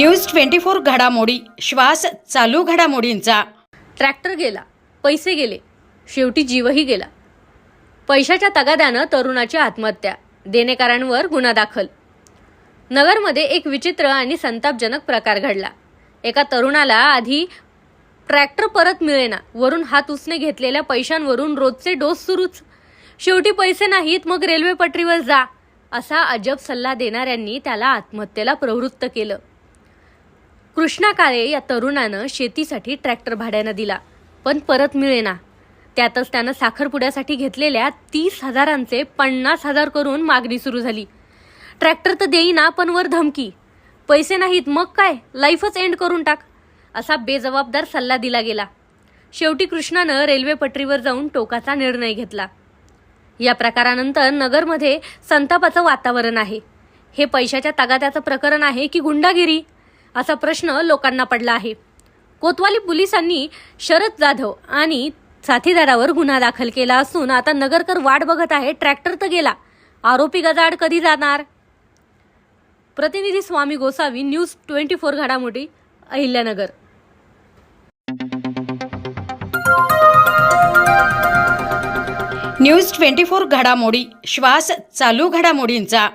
News twenty four घडामोडी श्वास चालू घडामोडींचा. ट्रॅक्टर गेला पैसे गेले शेवटी जीवही गेला. पैशाच्या तगाद्यानं तरुणाची आत्महत्या देणेकरांवर गुन्हा दाखल. नगरमध्ये एक विचित्र आणि संतापजनक प्रकार घडला. एका तरुणाला आधी ट्रॅक्टर परत मिळेना वरून हात उसने घेतलेल्या पैशांवरून रोजचे डोस सुरूच. शेवटी पैसे नाहीत मग रेल्वे पटरीवर जा असा अजब सल्ला देणाऱ्यांनी त्याला आत्महत्येला प्रवृत्त केलं. कृष्णा काळे या तरुणानं शेतीसाठी ट्रॅक्टर भाड्यानं दिला पण परत मिळेना. त्यातच त्यानं साखरपुड्यासाठी घेतलेल्या तीस हजारांचे पन्नास हजार करून मागणी सुरू झाली. ट्रॅक्टर तर देईना पण वर धमकी. पैसे नाहीत मग काय? लाईफच एंड करून टाक असा बेजबाबदार सल्ला दिला गेला. शेवटी कृष्णानं रेल्वे पटरीवर जाऊन टोकाचा निर्णय घेतला. या प्रकारानंतर नगरमध्ये संतापाचं वातावरण आहे. हे पैशाच्या तगाद्याचं प्रकरण आहे की गुंडागिरी? असा प्रश्न लोकांना पडला आहे. कोतवाली पोलिसांनी शरद जाधव आणि साथीदारावर गुन्हा दाखल केला असून आता नगरकर वाट बघत आहे ट्रॅक्टर तर गेला. आरोपी गजाड कधी जाणार? प्रतिनिधी Swami Gosavi news twenty four घडामोडी अहिल्यानगर. न्यूज ट्वेंटी फोर घडामोडी श्वास चालू घडामोडींचा.